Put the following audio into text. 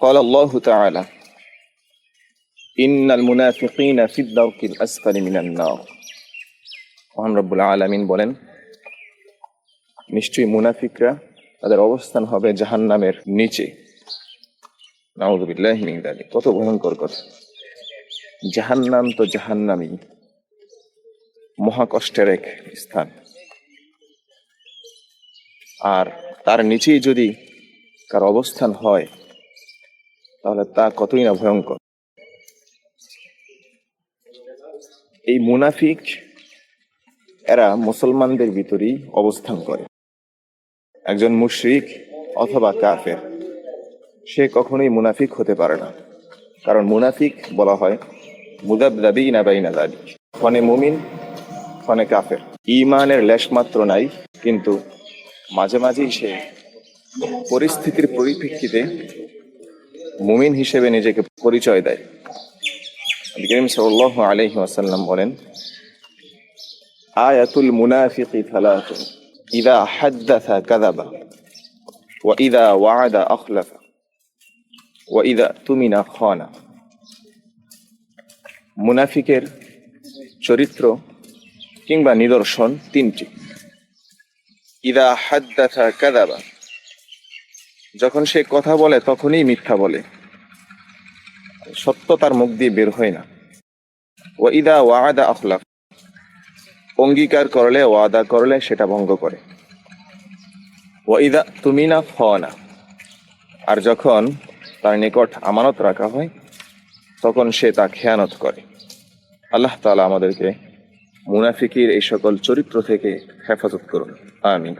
قال الله تعالى إن المنافقين في الدرك الأسفل من النار মহান রব্বুল আলামিন বলেন নিশ্চয়ই মুনাফিকরা তাদের অবস্থান হবে জাহান্নামের নিচে নাউযুবিল্লাহি মিন যালিক কত ভয়ঙ্কর কথা জাহান্নাম তো জাহান্নামই মহাকষ্টের এক স্থান আর তার নিচেই যদি কার অবস্থান হয় তাহলে তা কতই না ভয়ঙ্কর। এই মুনাফিক এরা মুসলমানদের ভিতরেই অবস্থান করে। একজন মুশরিক অথবা কাফের, সে কখনোই মুনাফিক হতে পারে না। কারণ মুনাফিক বলা হয় মুদাবদাবি না বাইনা দাবি ফনে মুমিন, ফনে কাফের। ইমানের লেশ মাত্র নাই, কিন্তু মাঝে মাঝেই সে পরিস্থিতির পরিপ্রেক্ষিতে মুমিন হিসেবে নিজেকে পরিচয় দেয়। করিম সাল্লাল্লাহু আলাইহি ওয়াসাল্লাম বলেন, আয়াতুল মুনাফিকি থালাতুন ইদা হাদ্দাথা কাযাবা, ওয়া ইদা ওয়াআদা আখলাফা, ওয়া ইদা তুমিনা খানা। মুনাফিকের চরিত্র কিংবা নিদর্শন তিনটি। ইদা হাদ্দাথা কাযাবা যখন সে কথা বলে, তখনই মিথ্যা বলে। সত্য তার মুখ দিয়ে বের হয় না। ও ইদা ওয়াদা আখলাফ অঙ্গীকার করলে, ওয়াদা করলে সেটা ভঙ্গ করে। ও ইদা তুমি না না আর যখন তার নিকট আমানত রাখা হয়, তখন সে তা খেয়ানত করে। আল্লাহ তাআলা আমাদেরকে মুনাফিকির এই সকল চরিত্র থেকে হেফাজত করুন। আমিন।